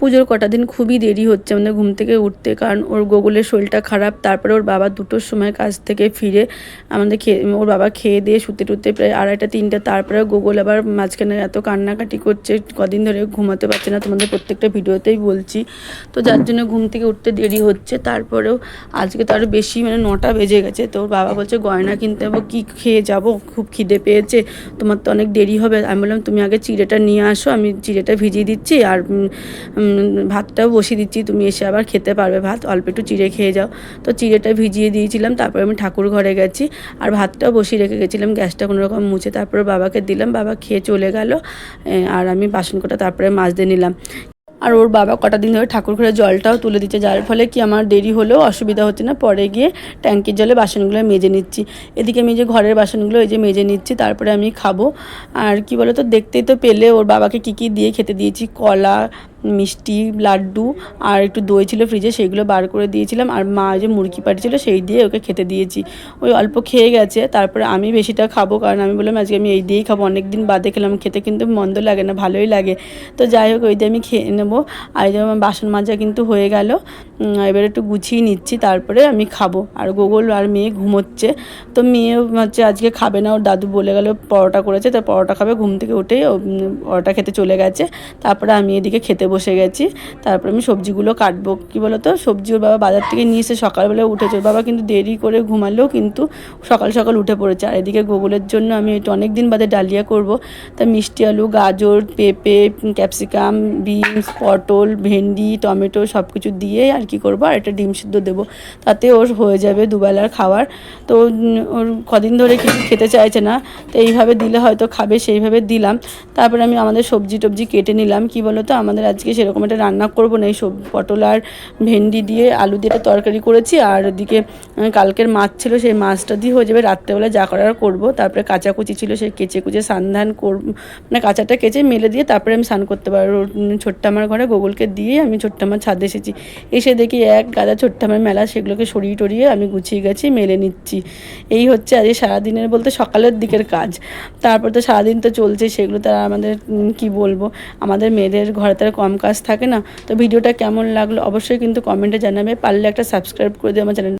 পুজোর কটা দিন খুবই দেরি হচ্ছে আমাদের ঘুম থেকে উঠতে কারণ ওর গোগুলের শরীরটা খারাপ তারপরে ওর বাবা দুটোর সময় কাজ থেকে ফিরে আমাদের খেয়ে ওর বাবা খেয়ে দিয়ে শুতে টুতে প্রায় আড়াইটা তিনটে তারপরে গোগল আবার মাঝখানে এত কান্নাকাটি করছে কদিন ধরে ঘুমাতে পারছে না তোমাদের প্রত্যেকটা ভিডিওতেই বলছি। তো যার জন্য ঘুম থেকে উঠতে দেরি হচ্ছে তারপরেও আজকে তো আরও বেশি মানে নটা বেজে গেছে তো ওর বাবা বলছে গয়না কিনতে যাব কী খেয়ে যাব? খুব খিদে পেয়েছে তোমার তো অনেক দেরি হবে। আমি বললাম তুমি আগে চিড়েটা নিয়ে আসো আমি চিড়েটা ভিজিয়ে দিচ্ছি আর ভাতটাও বসিয়ে দিচ্ছি, তুমি এসে আবার খেতে পারবে ভাত, অল্প একটু চিড়ে খেয়ে যাও। তো চিড়েটা ভিজিয়ে দিয়েছিলাম, তারপরে আমি ঠাকুর ঘরে গেছি, আর ভাতটাও বসিয়ে রেখে গেছিলাম, গ্যাসটা কোনো রকম মুছে, তারপরে বাবাকে দিলাম, বাবা খেয়ে চলে গেল আর আমি বাসন কটা তারপরে মাছ দিয়ে নিলাম। আর ওর বাবা কটা দিন ধরে ঠাকুর ঘরে জলটাও তুলে দিচ্ছে, যার ফলে কি আমার দেরি হলেও অসুবিধা হচ্ছে না, পরে গিয়ে ট্যাঙ্কির জলে বাসনগুলো মেজে নিচ্ছি। এদিকে আমি যে ঘরের বাসনগুলো এই যে মেজে নিচ্ছি, তারপরে আমি খাব। আর কি বলো তো দেখতেই তো পেলে, ওর বাবাকে কী কী দিয়ে খেতে দিয়েছি, কলা মিষ্টি, লাড্ডু আর একটু দই ছিল ফ্রিজে সেইগুলো বার করে দিয়েছিলাম। আর মা যে মুরগি পাঠিয়েছিল সেই দিয়ে ওকে খেতে দিয়েছি। ওই অল্প খেয়ে গেছে, তারপরে আমি বেশিটা খাব, কারণ আমি বললাম, আজকে আমি এই দিয়েই খাব। অনেক দিন বাদে খেলাম, খেতে কিন্তু মন্দ লাগে না, ভালোই লাগে। তো যাই হোক, ওই দিয়ে আমি খেয়ে নেব। আর আমার বাসন মাজা কিন্তু হয়ে গেল। এবার একটু গুছিয়ে নিচ্ছি, তারপরে আমি খাব। আর গোগল আর মেয়ে ঘুমোচ্ছে। তো মেয়ে হচ্ছে আজকে খাবে না, ওর দাদু বলে গেল, পরোটা করেছে। তো পরোটা খাবে, ঘুম থেকে উঠেই পরোটা খেতে চলে গেছে। তারপরে আমি এদিকে খেতে বসে গেছি। তারপর আমি সবজিগুলো কাটবো। কি বলতো? সবজি ওর বাবা বাজার থেকে নিয়ে এসে সকালবেলা উঠেছে। ওর বাবা কিন্তু দেরি করে ঘুমালেও কিন্তু সকাল সকাল উঠে পড়েছে। আর এদিকে গোগলের জন্য আমি একটু অনেক দিন বাদে ডালিয়া করব। তা মিষ্টি আলু, গাজর, পেঁপে, ক্যাপসিকাম, বিনস, পটল, ভেন্ডি, টমেটো সব কিছু দিয়ে আর কি করব। আর একটা ডিম সিদ্ধ দেবো। তাতে ওর হয়ে যাবে দুবেলার খাবার। তো ওর কদিন ধরে কিছু খেতে চাইছে না। তো এইভাবে দিলে হয়তো খাবে, সেইভাবে দিলাম। তারপরে আমি আমাদের সবজি টবজি কেটে নিলাম। কি বলো তো আমাদের আজকে সেরকম একটা রান্না করব না এই সব পটল আর ভেন্ডি দিয়ে আলু দিয়ে তরকারি করেছি আর ওদিকে কালকের মাছ ছিল সেই মাছটা দিয়ে হয়ে যাবে রাত্রেবেলা যা করার করব। তারপরে কাঁচা কুচি ছিল সেই কেচে কুচে সান্ধান করব মানে কাঁচাটা কেচে মেলে দিয়ে তারপরে আমি স্নান করতে পারব। উম, ছোট্ট আমার ঘরে গোগলকে দিয়ে আমি ছোট্ট আমার ছাদে এসেছি। এসে দেখি এক গাদা ছোট্ট আমার মেলা সেগুলোকে সরিয়ে টরিয়ে আমি গুছিয়ে গেছি মেলে নিচ্ছি। এই হচ্ছে আজকে সারাদিনের বলতে সকালের দিকের কাজ। তারপর তো সারাদিন তো চলছে সেগুলো তারা আমাদের কি বলব? আমাদের মেয়েদের ঘরে তো আর কম কাজ থাকে না, তো ভিডিওটা কেমন লাগল অবশ্যই কিন্তু কমেন্টে জানাবে, পারলে একটা সাবস্ক্রাইব করে দিও আমার চ্যানেল